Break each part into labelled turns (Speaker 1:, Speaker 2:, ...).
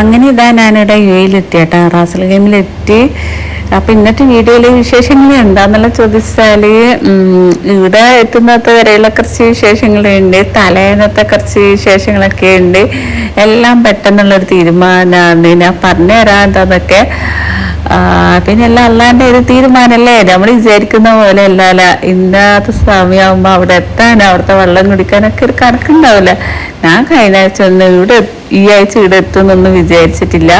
Speaker 1: അങ്ങനെ ഇതാ ഞാനിവിടെ യു എയിലെത്തി കേട്ടോ റാസൽ ഗെയിമിലെത്തി അപ്പം ഇന്നത്തെ വീഡിയോയിൽ വിശേഷങ്ങൾ എന്താന്നുള്ള ചോദിച്ചാൽ ഇവിടെ എത്തുന്നത് വരെയുള്ള കുറച്ച് വിശേഷങ്ങളുണ്ട് തലേന്നത്തെ കുറച്ച് വിശേഷങ്ങളൊക്കെ ഉണ്ട്. എല്ലാം പെട്ടെന്നുള്ളൊരു തീരുമാനമാണ് ഞാൻ പറഞ്ഞു തരാം എന്താന്നൊക്കെ പിന്നെ എല്ലാം അല്ലാണ്ട് ഒരു തീരുമാനമല്ലേ നമ്മൾ വിചാരിക്കുന്ന പോലെ അല്ലല്ല ഇന്നത്തെ സമയമാകുമ്പോൾ അവിടെ എത്താൻ അവിടുത്തെ വെള്ളം കുടിക്കാനൊക്കെ ഒരു കണക്കുണ്ടാവില്ല. ഞാൻ കഴിഞ്ഞ ആഴ്ച ഒന്ന് ഇവിടെ ഈ ആഴ്ച ഇവിടെ എത്തുമെന്നൊന്നും വിചാരിച്ചിട്ടില്ല.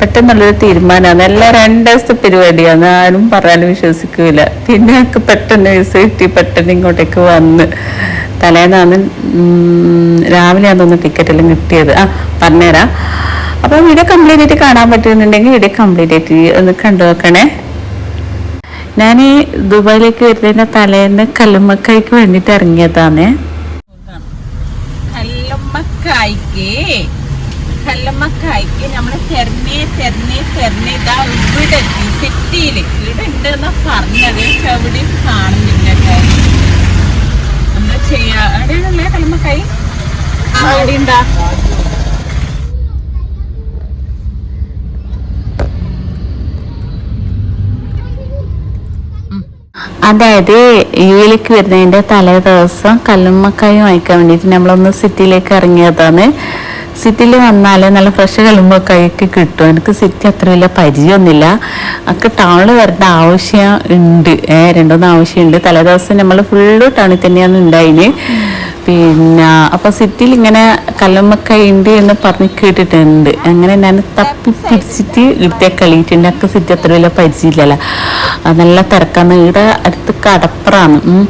Speaker 1: പെട്ടെന്നുള്ളൊരു തീരുമാനമാണ്. എല്ലാം രണ്ട് ദിവസത്തെ പരിപാടിയാണ് ആരും പറയാനും വിശ്വസിക്കൂല. പിന്നെ പെട്ടെന്ന് വിസ കിട്ടി പെട്ടെന്ന് ഇങ്ങോട്ടേക്ക് വന്ന്. തലേന്നാണ് രാവിലെ രാവിലെയാണ് ഒന്ന് ടിക്കറ്റ് എല്ലാം കിട്ടിയത്. ആ പറഞ്ഞുതരാം അപ്പൊ വീഡിയോ കംപ്ലീറ്റ് ആയിട്ട് കാണാൻ പറ്റുന്നുണ്ടെങ്കിൽ വീഡിയോ കംപ്ലീറ്റ് ആയിട്ട് ഒന്ന് കണ്ടു നോക്കണേ. ഞാൻ ഈ ദുബായിലേക്ക് വരുന്നതിന്റെ തലേന്ന് കല്ലുമ്മക്കായ്ക്ക് വേണ്ടിയിട്ട് ഇറങ്ങിയതാണേ.
Speaker 2: കല്ലമ്മക്കായ്ക്ക്? കല്ലമ്മക്കായ്ക്ക് നമ്മൾ തെരഞ്ഞേ തെരഞ്ഞേ തെരഞ്ഞേ ഇതാ ഇവിടെ എത്തി സിറ്റിയിൽ. ഇവിടെ ഉണ്ട് എന്നാ പറഞ്ഞത്. പക്ഷെ എവിടെയും കാണുന്നില്ല നമ്മൾ ചെയ്യാ? അവിടെയാണല്ലേ കല്ലമ്മക്കായി? അവിടെ ഉണ്ടാ
Speaker 1: അതായത് യുവിലേക്ക് വരുന്നതിന്റെ തലേ ദിവസം കല്ലുമ്മക്കായും വാങ്ങിക്കാൻ വേണ്ടിയിട്ട് നമ്മളൊന്ന് സിറ്റിയിലേക്ക് ഇറങ്ങിയതാണ്. സിറ്റിയിൽ വന്നാൽ നല്ല ഫ്രഷ് കല്ലുമ്മക്കായൊക്കെ കിട്ടും. എനിക്ക് സിറ്റി അത്ര വലിയ പരിചയമൊന്നുമില്ല ഒക്കെ ടൗണിൽ വരേണ്ട ആവശ്യം ഉണ്ട്. ഏഹ് ആവശ്യമുണ്ട് തലേദിവസം നമ്മൾ ഫുള്ള് ടൗണിൽ തന്നെയാണ് ഉണ്ടായിന്. പിന്നെ അപ്പൊ സിറ്റിയിൽ ഇങ്ങനെ കല്ലമ്മക്ക ഉണ്ട് എന്ന് പറഞ്ഞ് കേട്ടിട്ടുണ്ട്. അങ്ങനെ ഞാൻ തപ്പി പിടിച്ചിട്ട് ഇവിടുത്തെ കളിയിട്ടുണ്ട്. ഒക്കെ സിറ്റി അത്ര വലിയ പരിചയമില്ലല്ലോ. നല്ല തിരക്കാന്ന് ഇവിടെ അടുത്ത് കടപ്പുറാണ്. ഉം.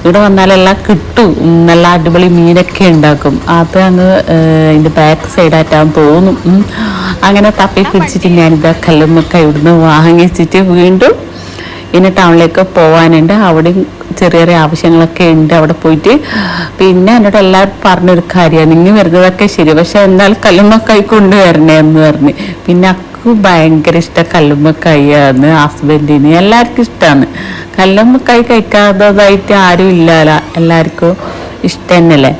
Speaker 1: ഇവിടെ വന്നാലെല്ലാം കിട്ടും. നല്ല അടിപൊളി മീനൊക്കെ ഉണ്ടാക്കും. അത് അങ്ങ് അതിന്റെ ബാക്ക് സൈഡായിട്ടാന്ന് തോന്നും. അങ്ങനെ തപ്പി പിടിച്ചിട്ട് ഞാനിതാ കല്ലുമ്മക്ക ഇവിടുന്ന് വാങ്ങിച്ചിട്ട് വീണ്ടും ഇനി ടൗണിലേക്ക് പോകാനുണ്ട് അവിടെയും ചെറിയ ചെറിയ ആവശ്യങ്ങളൊക്കെ ഉണ്ട് അവിടെ പോയിട്ട്. പിന്നെ എന്നോട് എല്ലാവരും പറഞ്ഞൊരു കാര്യമാണ്. നിങ്ങൾ വരുന്നതൊക്കെ ശരി. പക്ഷെ എന്നാൽ കല്ലുമ്മക്കായി കൊണ്ടുവരണേ എന്ന് പറഞ്ഞ്. പിന്നെ അക്കു ഭയങ്കര ഇഷ്ടം കല്ലുമ്മക്കായാണ് ഹസ്ബൻഡിന്. എല്ലാവർക്കും ഇഷ്ടമാണ് കല്ലുമ്മക്കായി കഴിക്കാത്തതായിട്ട് ആരും ഇല്ലല്ലോ എല്ലാവർക്കും ഇഷ്ടം തന്നെയല്ലേ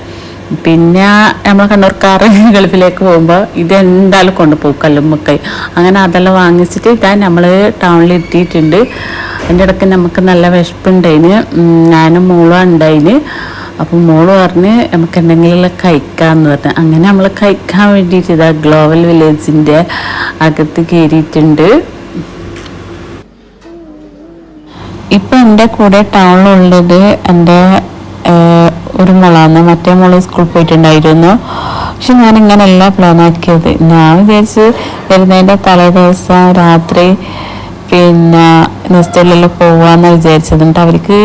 Speaker 1: പിന്നെ നമ്മൾ കണ്ണൂർക്കാർ ഗൾഫിലേക്ക് പോകുമ്പോൾ ഇത് എന്തായാലും കൊണ്ടുപോകും കല്ലുമ്മക്കായി. അങ്ങനെ അതെല്ലാം വാങ്ങിച്ചിട്ട് ഇതാ നമ്മൾ ടൗണിൽ എത്തിയിട്ടുണ്ട്. അതിന്റെ ഇടയ്ക്ക് നമുക്ക് നല്ല വിശപ്പുണ്ടായിന്. ഞാനും മോളും ഉണ്ടായിന്. അപ്പം മോൾ പറഞ്ഞ് നമുക്ക് എന്തെങ്കിലും കഴിക്കാമെന്ന് പറഞ്ഞു. അങ്ങനെ നമ്മൾ കഴിക്കാൻ വേണ്ടിയിട്ട് ഇതാ ഗ്ലോബൽ വില്ലേജിന്റെ അകത്ത് കയറിയിട്ടുണ്ട് ഇപ്പം എന്റെ കൂടെ ടൗണിലുള്ളത് എന്റെ ഒരു മോളാണ്. മറ്റേ മോൾ സ്കൂളിൽ പോയിട്ടുണ്ടായിരുന്നു. പക്ഷെ ഞാൻ ഇങ്ങനെയല്ല പ്ലാൻ ആക്കിയത്. ഞാൻ വിചാരിച്ച് വരുന്നതിന്റെ തലേ ദിവസം രാത്രി പിന്നെ നെസ്റ്റലിലെല്ലാം പോവാന്ന് വിചാരിച്ചത്. എന്നിട്ട് അവർക്ക്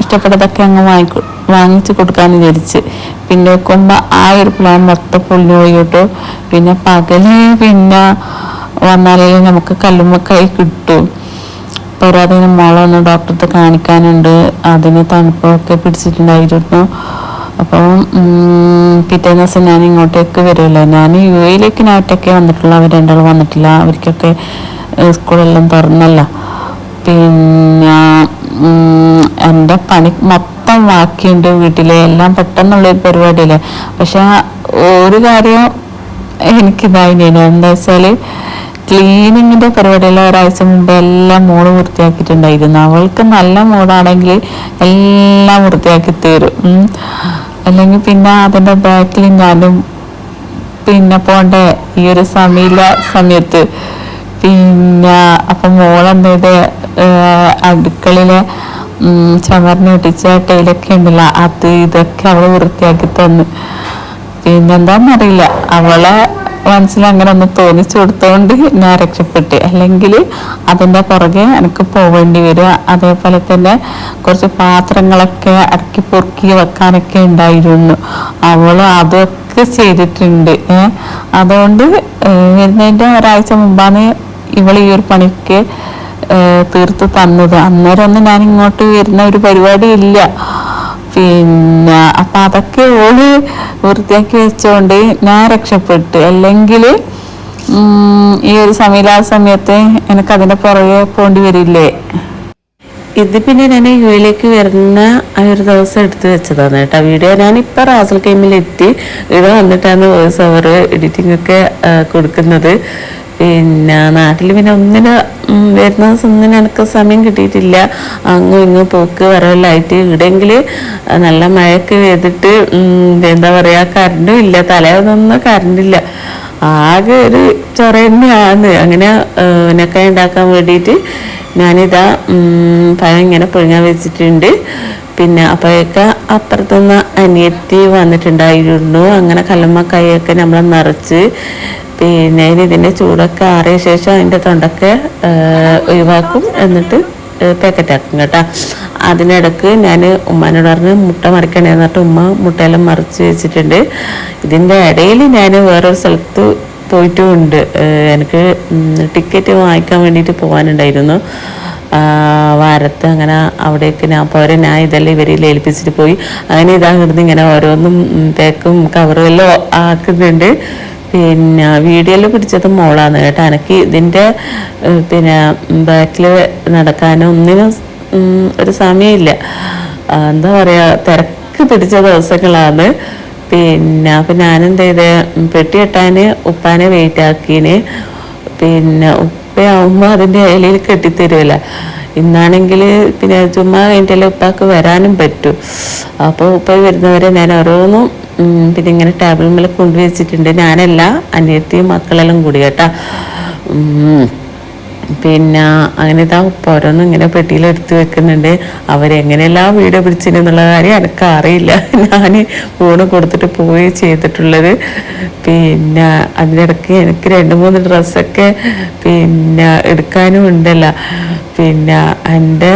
Speaker 1: ഇഷ്ടപ്പെട്ടതൊക്കെ അങ്ങ് വാങ്ങി വാങ്ങിച്ചു കൊടുക്കാന്ന് വിചാരിച്ച്. പിന്നെ നോക്കുമ്പോൾ ആ ഒരു പ്ലാൻ മൊത്തം പൊളിഞ്ഞു പോയി കേട്ടോ. പിന്നെ പകൽ പിന്നെ വന്നാലേ നമുക്ക് കല്ലുമ്മക്കായി കിട്ടും. പോരാതിന് മോളൊന്ന് ഡോക്ടറത്തെ കാണിക്കാനുണ്ട്. അതിന് തണുപ്പൊക്കെ പിടിച്ചിട്ടുണ്ടായിരുന്നു. അപ്പം പിറ്റേന്ന് ദിവസം ഞാൻ ഇങ്ങോട്ടേക്ക് വരുമല്ലോ ഞാൻ യു എയിലേക്ക് ഞാൻ വന്നിട്ടുള്ള. അവർ രണ്ടാളും വന്നിട്ടില്ല. അവർക്കൊക്കെ സ്കൂളെല്ലാം തുറന്നല്ല. പിന്നെ എന്റെ പണി മൊത്തം ബാക്കിയുണ്ട് വീട്ടിലെ. എല്ലാം പെട്ടെന്നുള്ളൊരു പരിപാടിയല്ലേ. പക്ഷെ ഒരു കാര്യം എനിക്കിതായിരുന്നു എന്താ വെച്ചാൽ ക്ലീനിങ്ങിന്റെ പരിപാടിയെല്ലാം ഒരാഴ്ച മുമ്പ് എല്ലാം മോൾ വൃത്തിയാക്കിയിട്ടുണ്ടായിരുന്നു. അവൾക്ക് നല്ല മൂടാണെങ്കിൽ എല്ലാം വൃത്തിയാക്കി തരും. അല്ലെങ്കിൽ പിന്നെ അതിന്റെ ബാക്കിൽ ഞാനും പിന്നെ പോണ്ട? ഈ ഒരു സമയമില്ല സമയത്ത്. പിന്നെ അപ്പൊ മോളെന്തേത് അടുക്കളയിലെ ഉം, ചമറിന് ഒട്ടിച്ച ടൈലൊക്കെ ഉണ്ടല്ലോ അത് ഇതൊക്കെ അവൾ വൃത്തിയാക്കി തന്നു. പിന്നെന്താന്നറിയില്ല അവളെ മനസ്സിൽ അങ്ങനെ ഒന്ന് തോന്നിച്ചു കൊടുത്തോണ്ട് ഞാൻ രക്ഷപ്പെട്ടു. അല്ലെങ്കിൽ അതിന്റെ പുറകെ എനിക്ക് പോവേണ്ടി വരിക. അതേപോലെ തന്നെ കുറച്ച് പാത്രങ്ങളൊക്കെ അടുക്കി പൊറുക്കി വെക്കാനൊക്കെ ഉണ്ടായിരുന്നു. അവൾ അതൊക്കെ ചെയ്തിട്ടുണ്ട്. അതുകൊണ്ട് ഏഹ് വരുന്നതിന്റെ ഒരാഴ്ച മുമ്പാണ് ഇവൾ ഈ ഒരു പണിക്ക് തീർത്ത് തന്നത്. അന്നേരം ഒന്നും ഞാൻ ഇങ്ങോട്ട് വരുന്ന ഒരു പരിപാടി ഇല്ല. പിന്നെ അപ്പൊ അതൊക്കെ ഓൾ വൃത്തിയാക്കി വെച്ചോണ്ട് ഞാൻ രക്ഷപ്പെട്ടു. അല്ലെങ്കിൽ ഈ ഒരു സമയം ആ സമയത്ത് എനിക്ക് അതിന്റെ പുറകെ പോണ്ടി വരില്ലേ? ഇത് പിന്നെ ഞാൻ യു എയിലേക്ക് വരുന്ന ആ ഒരു ദിവസം എടുത്തു വെച്ചതാണ് കേട്ടോ. വീഡിയോ ഞാൻ ഇപ്പം റാസൽ എത്തി ഇവിടെ വന്നിട്ടാണ് വോയിസ് ഓവർ എഡിറ്റിംഗ് ഒക്കെ കൊടുക്കുന്നത്. പിന്നെ നാട്ടിൽ പിന്നെ ഒന്നിന് വരുന്ന ഒന്നിനും എനിക്ക് സമയം കിട്ടിയിട്ടില്ല. അങ്ങും ഇങ്ങും പോക്ക് വരവല്ലായിട്ട് ഇവിടെങ്കിൽ നല്ല മഴയൊക്കെ വെയ്തിട്ട് എന്താ പറയുക കറണ്ടും ഇല്ല. തലേന്നൊന്നും കറണ്ടില്ല ആകെ ഒരു ചൊറ തന്നെയാണ് അങ്ങനെ ഉനക്കായ ഉണ്ടാക്കാൻ വേണ്ടിയിട്ട് ഞാനിതാ പഴം ഇങ്ങനെ പുഴുങ്ങാൻ വെച്ചിട്ടുണ്ട്. പിന്നെ അപ്പോഴൊക്കെ അപ്പുറത്തുനിന്ന് അനിയത്തി വന്നിട്ടുണ്ടായിരുന്നു. അങ്ങനെ കല്ലുമ്മക്കായൊക്കെ നമ്മൾ നിറച്ച് പിന്നെ ഇതിന്റെ ചൂടൊക്കെ ആറിയ ശേഷം അതിന്റെ തൊണ്ടൊക്കെ ഒഴിവാക്കും. എന്നിട്ട് പാക്കറ്റ് ആക്കും കേട്ടോ. അതിനിടക്ക് ഞാൻ ഉമ്മാനോട് പറഞ്ഞ് മുട്ട മറിക്കണേ എന്നിട്ട് ഉമ്മ മുട്ടയെല്ലാം മറിച്ച് വെച്ചിട്ടുണ്ട്. ഇതിന്റെ ഇടയിൽ ഞാൻ വേറൊരു സ്ഥലത്ത് പോയിട്ടുമുണ്ട് എനിക്ക് ടിക്കറ്റ് വാങ്ങിക്കാൻ വേണ്ടിയിട്ട് പോകാനുണ്ടായിരുന്നു വാരത്ത് അങ്ങനെ അവിടേക്ക് ഞാൻ പോരെ ഞാൻ ഇതെല്ലാം ഇവരിൽ ഏൽപ്പിച്ചിട്ട് പോയി. അങ്ങനെ ഇതാ ഇങ്ങനെ ഓരോന്നും തേക്കും കവറും എല്ലാം ആക്കുന്നുണ്ട്. പിന്നെ വീഡിയോയിൽ പിടിച്ചത് മോളാണ് കേട്ടോ. എനിക്ക് ഇതിന്റെ പിന്നെ ബാക്കിൽ നടക്കാനോ ഒന്നിനും ഒരു സമയമില്ല. എന്താ പറയുക തിരക്ക് പിടിച്ച ദിവസങ്ങളാണ്. പിന്നെ അപ്പം ഞാനെന്ത് ചെയ്ത് പെട്ടി കെട്ടാൻ ഉപ്പാനെ വെയിറ്റ് ആക്കീന്. പിന്നെ ഉപ്പയാവുമ്പോൾ അതിന്റെ ഇലയിൽ കെട്ടിത്തരുമല്ല ഇന്നാണെങ്കിൽ പിന്നെ ചുമ്മാ കഴിഞ്ഞിട്ടല്ലേ ഉപ്പാക്ക് വരാനും പറ്റൂ. അപ്പോൾ ഉപ്പ വരുന്നവരെ ഞാൻ ഓരോന്നും പിന്നെ ഇങ്ങനെ ടേബിൾ മേലെ കൊണ്ടുവച്ചിട്ടുണ്ട് ഞാനല്ല അനിയത്തിയും മക്കളെല്ലാം കൂടി കേട്ടാ. പിന്നെ അങ്ങനെ ഇതാ ഓരോന്നും ഇങ്ങനെ പെട്ടിയിൽ എടുത്തു വെക്കുന്നുണ്ട്. അവരെങ്ങനെയെല്ലാം വീഡിയോ പിടിച്ചിരുന്നുള്ള കാര്യം എനിക്ക് അറിയില്ല. ഞാൻ ഫോണ് കൊടുത്തിട്ട് പോയി ചെയ്തിട്ടുള്ളത്. പിന്നെ അതിനിടയ്ക്ക് എനിക്ക് രണ്ട് മൂന്ന് ഡ്രസ്സൊക്കെ പിന്നെ എടുക്കാനും ഉണ്ടല്ലോ. പിന്നെ എന്റെ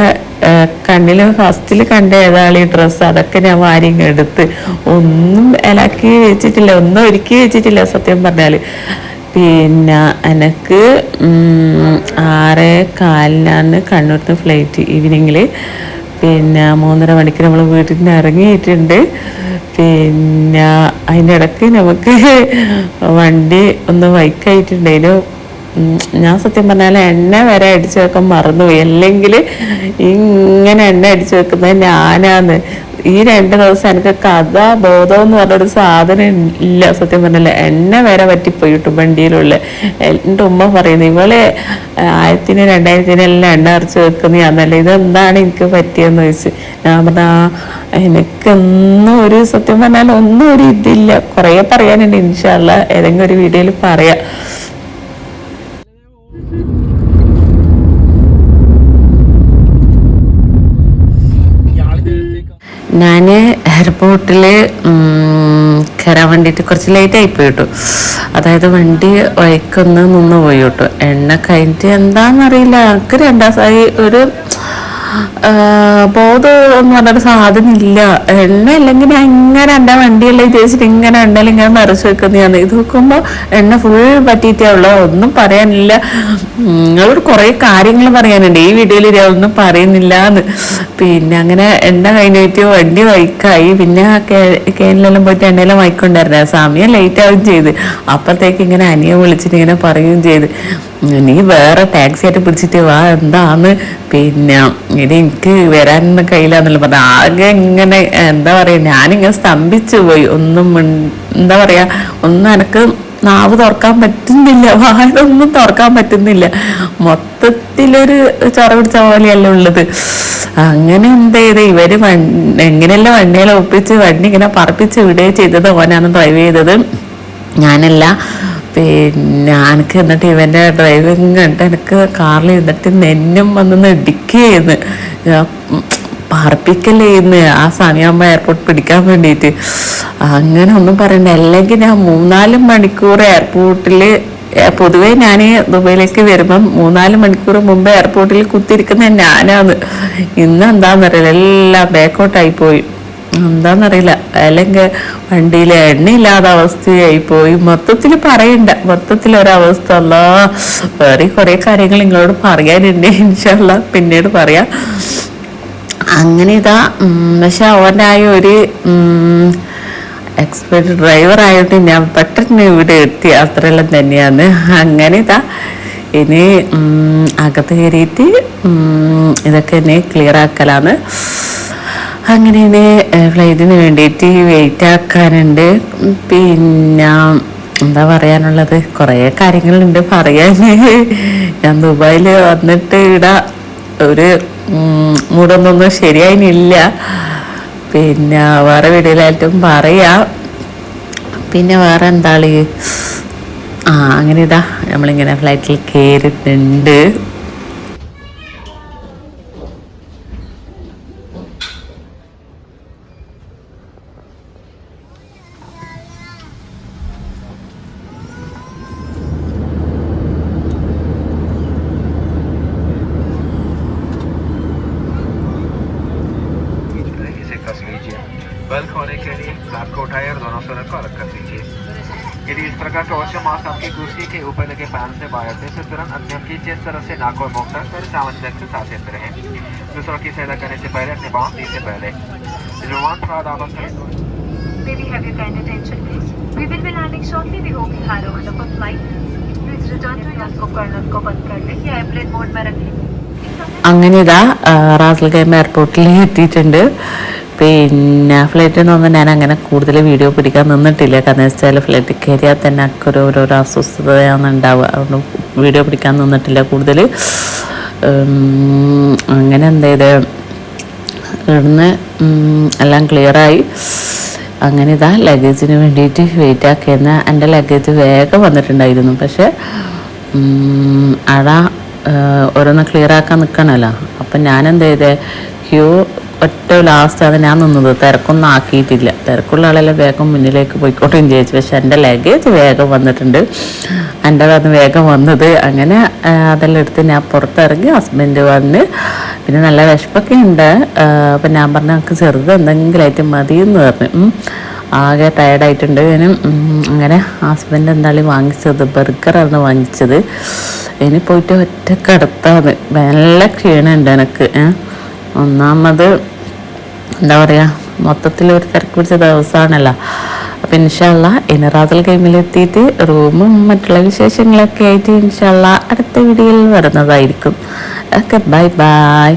Speaker 1: കണ്ണിൽ ഫസ്റ്റിൽ കണ്ട ഏതാളീ ഡ്രസ്സ് അതൊക്കെ ഞാൻ വാരി എടുത്ത്. ഒന്നും ഇലാക്കി വെച്ചിട്ടില്ല ഒന്നും ഒരുക്കി വെച്ചിട്ടില്ല സത്യം പറഞ്ഞാൽ പിന്നെ എനിക്ക് ആറ് കാലിനാണ് കണ്ണൂർന്ന് ഫ്ലൈറ്റ് ഈവനിങ്ങിൽ പിന്നെ മൂന്നര മണിക്ക് നമ്മൾ വീട്ടിൽ നിന്ന് ഇറങ്ങിയിട്ടുണ്ട് പിന്നെ അതിന്റെ ഇടയ്ക്ക് നമുക്ക് വണ്ടി ഒന്ന് വൈക്കായിട്ടുണ്ടെങ്കിലും ഞാൻ സത്യം പറഞ്ഞാൽ എണ്ണ വരെ അടിച്ചു വെക്കാൻ മറന്നുപോയി. അല്ലെങ്കിൽ ഇങ്ങനെ എണ്ണ അടിച്ചു വെക്കുന്നത് ഞാനാന്ന്. ഈ രണ്ട് ദിവസം എനിക്ക് കഥ ബോധം എന്ന് പറഞ്ഞൊരു സാധനം ഇല്ല സത്യം പറഞ്ഞാൽ എന്നെ വരെ പറ്റിപ്പോയി കിട്ടും വണ്ടിയിലുള്ള. എന്റെ ഉമ്മ പറയുന്നത് ഇവളെ ആയിരത്തിന് രണ്ടായിരത്തിന് എല്ലാം എണ്ണ അരച്ച് വെക്കുന്ന ഞാനല്ല ഇതെന്താണ് എനിക്ക് പറ്റിയെന്ന് ചോദിച്ചു. ഞാൻ പറഞ്ഞാ എനിക്കൊന്നും ഒരു സത്യം പറഞ്ഞാൽ ഒന്നും ഒരു ഇതില്ല. കുറേ പറയാനുണ്ട്. ഇൻഷാല്ല ഏതെങ്കിലും ഒരു വീഡിയോയിൽ പറയാം. ഞാൻ എയർപോർട്ടിൽ കയറാൻ വേണ്ടിയിട്ട് കുറച്ച് ലേറ്റ് ആയിപ്പോയി കേട്ടോ അതായത് വണ്ടി വഴിക്കൊന്ന് നിന്ന് പോയി കേട്ടോ എണ്ണ കഴിഞ്ഞിട്ട് എന്താണെന്നറിയില്ല എനിക്ക് രണ്ടാം ദിവസമായി ഒരു ബോധം എന്ന് പറഞ്ഞൊരു സാധനം ഇല്ല എണ്ണ ഇല്ലെങ്കിൽ ഞാൻ ഇങ്ങനെ എന്റെ വണ്ടിയെല്ലാം വിചാരിച്ചിട്ട് ഇങ്ങനെ എണ്ണയിൽ ഇങ്ങനെ നിറച്ച് വെക്കുന്നതാണ്. ഇത് നോക്കുമ്പോൾ എണ്ണ ഫുൾ പറ്റിയിട്ടേ ഒന്നും പറയാനില്ല. നിങ്ങളോട് കുറേ കാര്യങ്ങൾ പറയാനുണ്ട്. ഈ വീഡിയോയിൽ ഞാൻ ഒന്നും പറയുന്നില്ല എന്ന് പിന്നെ അങ്ങനെ എണ്ണ കഴിഞ്ഞിട്ട് വണ്ടി വൈക്കായി. പിന്നെ കേനിലെല്ലാം പോയിട്ട് എണ്ണയെല്ലാം വൈക്കൊണ്ടായിരുന്നു. സമയം ലേറ്റ് ആവുകയും ചെയ്ത്. അപ്പുറത്തേക്ക് ഇങ്ങനെ അനിയെ വിളിച്ചിട്ട് ഇങ്ങനെ പറയുകയും ചെയ്ത്. നീ വേറെ ടാക്സി ആയിട്ട് പിടിച്ചിട്ട് വാ എന്താന്ന്? പിന്നെ ഇത് എനിക്ക് വരാനൊന്നും കഴിയില്ല പറഞ്ഞ. ആകെ ഇങ്ങനെ എന്താ പറയാ ഞാനിങ്ങനെ സ്തംഭിച്ചു പോയി. ഒന്നും എന്താ പറയാ ഒന്നും എനക്ക് നാവ് തുറക്കാൻ പറ്റുന്നില്ല. വായൊന്നും തുറക്കാൻ പറ്റുന്നില്ല. മൊത്തത്തിലൊരു ചൊറ പിടിച്ച പോലെയല്ല ഉള്ളത്. അങ്ങനെ എന്ത് ചെയ്ത്? ഇവർ എങ്ങനെയല്ല വണ്ടിയെല്ലാം ഒപ്പിച്ച് വണ്ടി ഇങ്ങനെ പറപ്പിച്ച് വിടുകയും ചെയ്തത്? ഓനാണ് ഡ്രൈവ് ചെയ്തത്. ഞാനല്ല പിന്നെ എനിക്ക് എന്നിട്ട് ഇവന്റെ ഡ്രൈവിങ് കണ്ട് എനിക്ക് കാറിൽ ഇരുന്നിട്ട് നെന്നും വന്ന് ഇടിക്കുകയെന്ന് പറപ്പിക്കലേന്ന് ആ സമയമാകുമ്പോൾ എയർപോർട്ട് പിടിക്കാൻ വേണ്ടിയിട്ട് അങ്ങനെ ഒന്നും പറയണ്ട. അല്ലെങ്കിൽ ഞാൻ മൂന്നാൽ മണിക്കൂർ എയർപോർട്ടിൽ പൊതുവേ ഞാൻ ദുബൈയിലേക്ക് വരുമ്പം മൂന്നാൽ മണിക്കൂർ മുമ്പ് എയർപോർട്ടിൽ കുത്തിയിരിക്കുന്ന ഞാനാണ്. ഇന്ന് എന്താണെന്നറിയില്ല എല്ലാം ബാക്കൗട്ടായി പോയി. എന്താന്നറിയില്ല. അല്ലെങ്കിൽ വണ്ടിയിൽ എണ്ണയില്ലാത്ത അവസ്ഥയായി പോയി. മൊത്തത്തിൽ പറയണ്ട. മൊത്തത്തിൽ ഒരവസ്ഥ. അല്ല വേറെ കുറെ കാര്യങ്ങൾ നിങ്ങളോട് പറയാനുണ്ട്. ഇൻഷല്ല പിന്നീട് പറയാം. അങ്ങനെ ഇതാ പക്ഷെ അവന്റെ ഒരു എക്സ്പെർട്ട് ഡ്രൈവർ ആയിട്ട് ഞാൻ പെട്ടെന്ന് ഇവിടെ എത്തി. അത്രയെല്ലാം തന്നെയാണ്. അങ്ങനെ ഇതാ ഇനി അകത്ത് കയറിയിട്ട് ഇതൊക്കെ എന്നെ ക്ലിയർ ആക്കലാണ്. അങ്ങനെ ഫ്ലൈറ്റിന് വേണ്ടിയിട്ട് വെയിറ്റ് ആക്കാനുണ്ട്. പിന്നെ എന്താ പറയാനുള്ളത്? കുറേ കാര്യങ്ങളുണ്ട്. പറയാൻ ഞാൻ ദുബായിൽ വന്നിട്ട് ഇവിടെ ഒരു മൂടൊന്നൊന്നും ശരിയായില്ല പിന്നെ വേറെ വീഡിയോയിലായിട്ടും പറയാം. പിന്നെ വേറെ എന്താണ് ആ അങ്ങനെ ഇതാ. നമ്മളിങ്ങനെ ഫ്ലൈറ്റിൽ കയറിയിട്ടുണ്ട്
Speaker 3: प्रकार का वॉशर मास्क आपकी कुर्सी के ऊपर लगे पैन से बाहर थे तो तुरंत अपने खींचे इस तरफ से नाक और मुख तक फिर सामान्य से सांस लेते रहें दूसरों की सहायता करने से पहले अपने बाँव दी से पहले जुबान थोड़ा दाबा करें
Speaker 4: May we have your kind attention, please? We will be landing shortly. We hope you had a wonderful flight. Please return to your उपकरणों को बंद कर लें या एयरप्लेन मोड में रखें
Speaker 1: അങ്ങനെ ഇതാ റാസൽ ഗൈമ എയർപോർട്ടിൽ എത്തിയിട്ടുണ്ട് പിന്നെ ഫ്ലൈറ്റിൽ നിന്ന് ഞാൻ അങ്ങനെ കൂടുതൽ വീഡിയോ പിടിക്കാൻ നിന്നിട്ടില്ല. കാരണം വെച്ചാൽ ഫ്ലൈറ്റിൽ കയറിയാൽ തന്നെ ഒക്കെ ഒരു ഓരോരോ അസ്വസ്ഥതയാണ് ഉണ്ടാവുക. അതുകൊണ്ട് വീഡിയോ പിടിക്കാൻ നിന്നിട്ടില്ല കൂടുതൽ അങ്ങനെ എന്ത് ചെയ്ത് ഇവിടുന്ന് എല്ലാം ക്ലിയറായി അങ്ങനെ ഇതാ ലഗേജിന് വേണ്ടിയിട്ട് വെയിറ്റ് ആക്കിയെന്ന എന്റെ ലഗേജ് വേഗം വന്നിട്ടുണ്ടായിരുന്നു. പക്ഷേ ഉം, ഓരോന്ന് ക്ലിയർ ആക്കാൻ നിൽക്കണമല്ലോ അപ്പം ഞാൻ എന്ത് ചെയ്തേ ക്യൂ ഒറ്റ ലാസ്റ്റ് അത് ഞാൻ നിന്നത്. തിരക്കൊന്നും ആക്കിയിട്ടില്ല. തിരക്കുള്ള ആളെല്ലാം വേഗം മുന്നിലേക്ക് പോയിക്കോട്ടെ ചോദിച്ചു പക്ഷെ എന്റെ ലഗേജ് വേഗം വന്നിട്ടുണ്ട്. എന്റെ അത് വേഗം വന്നത് അങ്ങനെ അതെല്ലാം എടുത്ത് ഞാൻ പുറത്തിറങ്ങി ഹസ്ബൻഡ് വന്ന് പിന്നെ നല്ല വിശപ്പൊക്കെ ഉണ്ട്. അപ്പം ഞാൻ പറഞ്ഞു നമുക്ക് ചെറുത് എന്തെങ്കിലുമായിട്ട് മതി എന്ന് പറഞ്ഞു. ആകെ ടയർഡായിട്ടുണ്ട് ഉം, അങ്ങനെ ഹസ്ബൻഡ് എന്തായാലും വാങ്ങിച്ചത്? ബർഗറാണ് വാങ്ങിച്ചത്. ഇനി പോയിട്ട് ഒറ്റ നല്ല ക്ഷീണമുണ്ട് എനിക്ക്. ഒന്നാമത് എന്താ പറയുക മൊത്തത്തിൽ ഒരു തിരക്ക് പിടിച്ച ദിവസമാണല്ലോ അപ്പം ഇൻഷാല്ല ഇനി റാസൽ ഗെയിമിലെത്തിയിട്ട് റൂമും മറ്റുള്ള വിശേഷങ്ങളൊക്കെ ആയിട്ട് ഇൻഷാല്ല അടുത്ത വീഡിയോയിൽ വരുന്നതായിരിക്കും. Okay bye bye